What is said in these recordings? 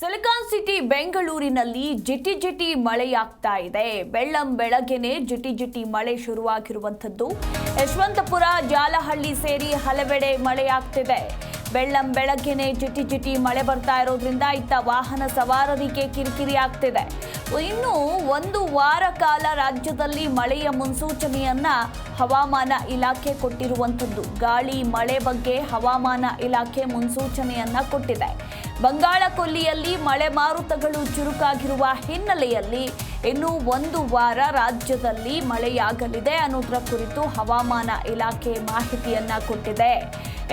Silicon city ಬೆಂಗಳೂರಿನಲ್ಲಿ ಜಿಟಿ ಜಿಟಿ ಮಳೆಯಾಗ್ತಾ ಇದೆ. ಬೆಳ್ಳಂ ಬೆಳಗ್ಗೆನೆ ಜಿಟಿ ಜಿಟಿ ಮಳೆ ಶುರುವಾಗಿರುವಂಥದ್ದು. ಯಶವಂತಪುರ, ಜಾಲಹಳ್ಳಿ ಸೇರಿ ಹಲವೆಡೆ ಮಳೆಯಾಗ್ತಿದೆ. ಬೆಳ್ಳಂ ಬೆಳಗ್ಗೆನೆ ಜಿಟಿ ಜಿಟಿ ಮಳೆ ಬರ್ತಾ ಇರೋದ್ರಿಂದ ಇತ್ತ ವಾಹನ ಸವಾರರಿಗೆ ಕಿರಿಕಿರಿ ಆಗ್ತಿದೆ. ಇನ್ನು ಒಂದು ವಾರ ಕಾಲ ರಾಜ್ಯದಲ್ಲಿ ಮಳೆಯ ಮುನ್ಸೂಚನೆಯನ್ನ ಹವಾಮಾನ ಇಲಾಖೆ ಕೊಟ್ಟಿರುವಂಥದ್ದು. ಗಾಳಿ, ಮಳೆ ಬಗ್ಗೆ ಹವಾಮಾನ ಇಲಾಖೆ ಮುನ್ಸೂಚನೆಯನ್ನ ಕೊಟ್ಟಿದೆ. ಬಂಗಾಳ ಕೊಲ್ಲಿಯಲ್ಲಿ ಮಳೆ ಮಾರುತಗಳು ಚುರುಕಾಗಿರುವ ಹಿನ್ನೆಲೆಯಲ್ಲಿ ಇನ್ನು ಒಂದು ವಾರ ರಾಜ್ಯದಲ್ಲಿ ಮಳೆಯಾಗಲಿದೆ ಅನ್ನೋದರ ಕುರಿತು ಹವಾಮಾನ ಇಲಾಖೆ ಮಾಹಿತಿಯನ್ನ ಕೊಟ್ಟಿದೆ.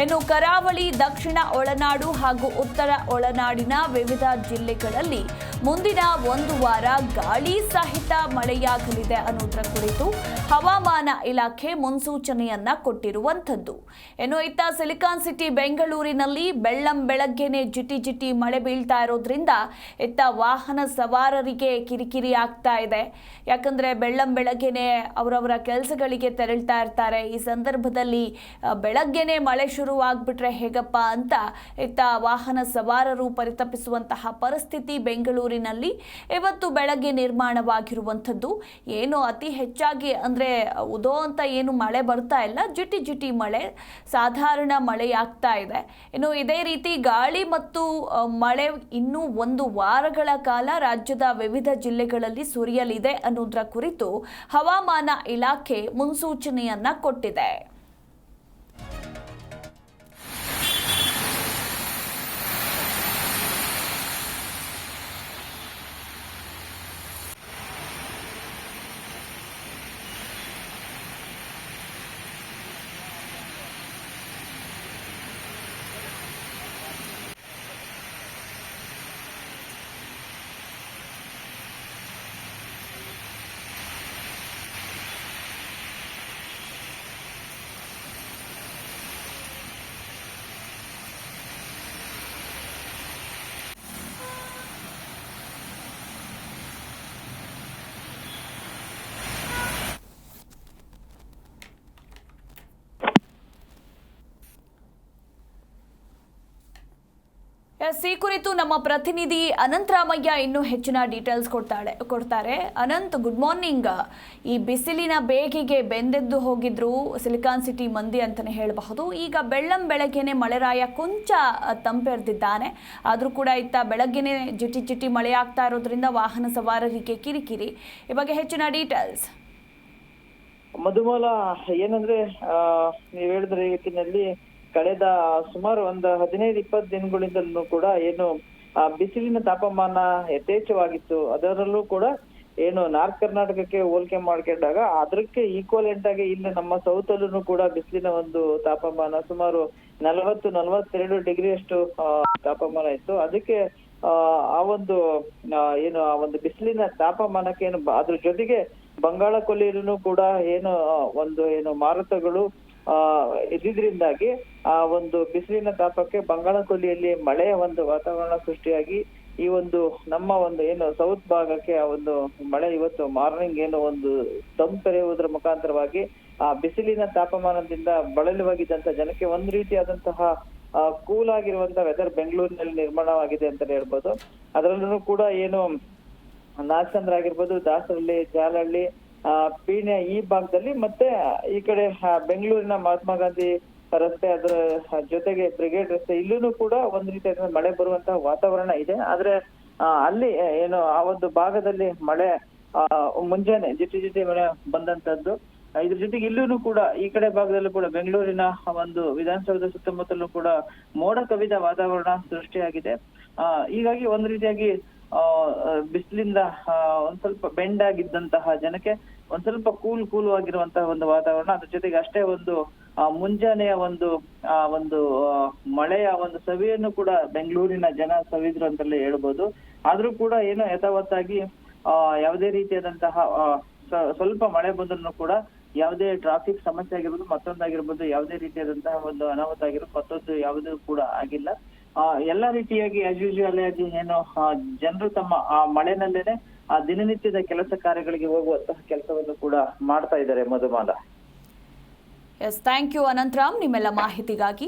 ಇನ್ನು ಕರಾವಳಿ, ದಕ್ಷಿಣ ಒಳನಾಡು ಹಾಗೂ ಉತ್ತರ ಒಳನಾಡಿನ ವಿವಿಧ ಜಿಲ್ಲೆಗಳಲ್ಲಿ ಮುಂದಿನ ಒಂದು ವಾರ ಗಾಳಿ ಸಹಿತ ಮಳೆಯಾಗಲಿದೆ ಅನ್ನೋದರ ಕುರಿತು ಹವಾಮಾನ ಇಲಾಖೆ ಮುನ್ಸೂಚನೆಯನ್ನ ಕೊಟ್ಟಿರುವಂಥದ್ದು. ಇನ್ನು ಇತ್ತ ಸಿಲಿಕಾನ್ ಸಿಟಿ ಬೆಂಗಳೂರಿನಲ್ಲಿ ಬೆಳ್ಳಂ ಬೆಳಗ್ಗೆನೆ ಜಿಟಿ ಜಿಟಿ ಮಳೆ ಬೀಳ್ತಾ ಇರೋದ್ರಿಂದ ಇತ್ತ ವಾಹನ ಸವಾರರಿಗೆ ಕಿರಿಕಿರಿ ಆಗ್ತಾ ಇದೆ. ಯಾಕಂದ್ರೆ ಬೆಳ್ಳಂ ಬೆಳಗ್ಗೆನೆ ಅವರವರ ಕೆಲಸಗಳಿಗೆ ತೆರಳ್ತಾ ಇರ್ತಾರೆ. ಈ ಸಂದರ್ಭದಲ್ಲಿ ಬೆಳಗ್ಗೆನೆ ಮಳೆ ಶುರುವಾಗ್ಬಿಟ್ರೆ ಹೇಗಪ್ಪ ಅಂತ ಇತ್ತ ವಾಹನ ಸವಾರರು ಪರಿತಪಿಸುವಂತಹ ಪರಿಸ್ಥಿತಿ ಬೆಂಗಳೂರಿನಲ್ಲಿ ಇವತ್ತು ಬೆಳಗ್ಗೆ ನಿರ್ಮಾಣವಾಗಿರುವಂಥದ್ದು. ಏನು ಅತಿ ಹೆಚ್ಚಾಗಿ ಅಂದರೆ ಉದೋ ಅಂತ ಏನು ಮಳೆ ಬರ್ತಾ ಇಲ್ಲ. ಜಿಟಿ ಜಿಟಿ ಮಳೆ, ಸಾಧಾರಣ ಮಳೆಯಾಗ್ತಾ ಇದೆ. ಇನ್ನು ಇದೇ ರೀತಿ ಗಾಳಿ ಮತ್ತು ಮಳೆ ಇನ್ನೂ ಒಂದು ವಾರಗಳ ಕಾಲ ರಾಜ್ಯದ ವಿವಿಧ ಜಿಲ್ಲೆಗಳಲ್ಲಿ ಸುರಿಯಲಿದೆ ಅನ್ನೋದರ ಕುರಿತು ಹವಾಮಾನ ಇಲಾಖೆ ಮುನ್ಸೂಚನೆಯನ್ನ ಕೊಟ್ಟಿದೆ. ಎಸ್ ಈ ಕುರಿತು ನಮ್ಮ ಪ್ರತಿನಿಧಿ ಅನಂತರಾಮಯ್ಯ ಇನ್ನೂ ಹೆಚ್ಚಿನ ಡೀಟೇಲ್ಸ್ ಕೊಡ್ತಾಳೆ, ಕೊಡ್ತಾರೆ. ಅನಂತ್ ಗುಡ್ ಮಾರ್ನಿಂಗ್ ಈ ಬಿಸಿಲಿನ ಬೇಗಿಗೆ ಬೆಂದೆದ್ದು ಹೋಗಿದ್ರು ಸಿಲಿಕಾನ್ ಸಿಟಿ ಮಂದಿ ಅಂತಾನೆ ಹೇಳಬಹುದು. ಈಗ ಬೆಳ್ಳಂ ಬೆಳಗ್ಗೆನೆ ಮಳೆರಾಯ ಕೊಂಚ ತಂಪೆರೆದಿದ್ದಾನೆ. ಆದರೂ ಕೂಡ ಇತ್ತ ಬೆಳಗ್ಗೆನೆ ಜಿಟಿ ಜಿಟಿ ಮಳೆ ಆಗ್ತಾ ಇರೋದ್ರಿಂದ ವಾಹನ ಸವಾರರಿಗೆ ಕಿರಿಕಿರಿ. ಈ ಬಗ್ಗೆ ಹೆಚ್ಚಿನ ಡೀಟೇಲ್ಸ್. ಮಧುಮಾಲ, ಏನಂದ್ರೆ ನೀವು ಹೇಳಿದ್ರೆ ಹೇಳಿದ ರೀತಿನಲ್ಲಿ ಕಳೆದ ಸುಮಾರು ಒಂದು ಹದಿನೈದು, ಇಪ್ಪತ್ತು ದಿನಗಳಿಂದಲೂ ಕೂಡ ಏನು ಬಿಸಿಲಿನ ತಾಪಮಾನ ಯಥೇಚ್ಛವಾಗಿತ್ತು. ಅದರಲ್ಲೂ ಕೂಡ ಏನು, ನಾರ್ತ್ ಕರ್ನಾಟಕಕ್ಕೆ ಹೋಲಿಕೆ ಮಾಡ್ಕೊಂಡಾಗ ಅದಕ್ಕೆ ಈಕ್ವಲೆಂಟ್ ಆಗಿ ಇಲ್ಲಿ ನಮ್ಮ ಸೌತ್ ಅಲ್ಲೂ ಕೂಡ ಬಿಸಿಲಿನ ಒಂದು ತಾಪಮಾನ ಸುಮಾರು ನಲವತ್ತು, ನಲವತ್ತೆರಡು ಡಿಗ್ರಿ ಅಷ್ಟು ತಾಪಮಾನ ಇತ್ತು. ಅದಕ್ಕೆ, ಆ ಒಂದು ಏನು, ಆ ಒಂದು ಬಿಸಿಲಿನ ತಾಪಮಾನಕ್ಕೆ ಏನು, ಅದ್ರ ಜೊತೆಗೆ ಬಂಗಾಳ ಕೊಲ್ಲಿಯಲ್ಲೂ ಕೂಡ ಏನು ಒಂದು ಏನು ಮಾರುತಗಳು ಇದ್ದಿದ್ರಿಂದಾಗಿ ಆ ಒಂದು ಬಿಸಿಲಿನ ತಾಪಕ್ಕೆ ಬಂಗಾಳ ಕೊಲ್ಲಿಯಲ್ಲಿ ಮಳೆಯ ಒಂದು ವಾತಾವರಣ ಸೃಷ್ಟಿಯಾಗಿ ಈ ಒಂದು ನಮ್ಮ ಒಂದು ಏನು ಸೌತ್ ಭಾಗಕ್ಕೆ ಆ ಒಂದು ಮಳೆ ಇವತ್ತು ಮಾರ್ನಿಂಗ್ ಏನು ಒಂದು ತಂಪೆರೆಯುವುದರ ಮುಖಾಂತರವಾಗಿ ಆ ಬಿಸಿಲಿನ ತಾಪಮಾನದಿಂದ ಬಳಲುವಾಗಿದ್ದಂತ ಜನಕ್ಕೆ ಒಂದು ರೀತಿಯಾದಂತಹ ಕೂಲ್ ಆಗಿರುವಂತಹ ವೆದರ್ ಬೆಂಗಳೂರಿನಲ್ಲಿ ನಿರ್ಮಾಣವಾಗಿದೆ ಅಂತ ಹೇಳ್ಬೋದು. ಅದರಲ್ಲೂ ಕೂಡ ಏನು ನಾಗಚಂದ್ರ ಆಗಿರ್ಬೋದು ದಾಸರಳ್ಳಿ ಜಾಲಹಳ್ಳಿ ಪೀಣ್ಯ ಈ ಭಾಗದಲ್ಲಿ ಮತ್ತೆ ಈ ಕಡೆ ಬೆಂಗಳೂರಿನ ಮಹಾತ್ಮ ಗಾಂಧಿ ರಸ್ತೆ ಅದರ ಜೊತೆಗೆ ಬ್ರಿಗೇಡ್ ರಸ್ತೆ ಇಲ್ಲೂ ಕೂಡ ಒಂದ್ ರೀತಿಯ ಮಳೆ ಬರುವಂತಹ ವಾತಾವರಣ ಇದೆ. ಆದ್ರೆ ಅಲ್ಲಿ ಏನು ಆ ಒಂದು ಭಾಗದಲ್ಲಿ ಮಳೆ ಮುಂಜಾನೆ ಜಿಟಿ ಜಿಟಿ ಮಳೆ ಬಂದಂತದ್ದು. ಇದ್ರ ಜೊತೆಗೆ ಇಲ್ಲೂ ಕೂಡ ಈ ಕಡೆ ಭಾಗದಲ್ಲೂ ಕೂಡ ಬೆಂಗಳೂರಿನ ಒಂದು ವಿಧಾನಸೌಧ ಸುತ್ತಮುತ್ತಲೂ ಕೂಡ ಮೋಡ ಕವಿದ ವಾತಾವರಣ ಸೃಷ್ಟಿಯಾಗಿದೆ. ಆ, ಹೀಗಾಗಿ ಒಂದ್ ರೀತಿಯಾಗಿ, ಆ ಬಿಸಿಲಿಂದ ಒಂದ್ ಸ್ವಲ್ಪ ಬೆಂಡ್ ಆಗಿದ್ದಂತಹ ಜನಕ್ಕೆ ಒಂದ್ ಸ್ವಲ್ಪ ಕೂಲ್ ಕೂಲ್ ಆಗಿರುವಂತಹ ಒಂದು ವಾತಾವರಣ. ಅದ್ರ ಜೊತೆಗೆ ಅಷ್ಟೇ ಒಂದು ಮುಂಜಾನೆಯ ಒಂದು, ಆ, ಒಂದು ಮಳೆಯ ಒಂದು ಸವಿಯನ್ನು ಕೂಡ ಬೆಂಗಳೂರಿನ ಜನ ಸವಿದ್ರು ಅಂತಲೇ ಹೇಳ್ಬೋದು. ಆದ್ರೂ ಕೂಡ ಏನೋ ಯಥಾವತ್ತಾಗಿ, ಆ, ಯಾವುದೇ ರೀತಿಯಾದಂತಹ ಸ್ವಲ್ಪ ಮಳೆ ಬಂದ್ರು ಕೂಡ ಯಾವುದೇ ಟ್ರಾಫಿಕ್ ಸಮಸ್ಯೆ ಆಗಿರ್ಬೋದು ಮತ್ತೊಂದಾಗಿರ್ಬೋದು ಯಾವುದೇ ರೀತಿಯಾದಂತಹ ಒಂದು ಅನಾಹುತ ಆಗಿರ್ಬೋದು, ಮತ್ತೊಂದು ಯಾವುದೂ ಕೂಡ ಆಗಿಲ್ಲ. ಆ, ಎಲ್ಲಾ ರೀತಿಯಾಗಿ ಆಸ್ ಯೂಶುವಲ್ ಆಗಿ ಏನು ಜನರು ತಮ್ಮ, ಆ, ಮಳೆನಲ್ಲೇನೆ ಆ ದಿನನಿತ್ಯದ ಕೆಲಸ ಕಾರ್ಯಗಳಿಗೆ ಹೋಗುವಂತಹ ಕೆಲಸವನ್ನು ಕೂಡ ಮಾಡ್ತಾ ಇದ್ದಾರೆ Madhumala yes thank you Ananthram. ನಿಮ್ಮೆಲ್ಲ ಮಾಹಿತಿಗಾಗಿ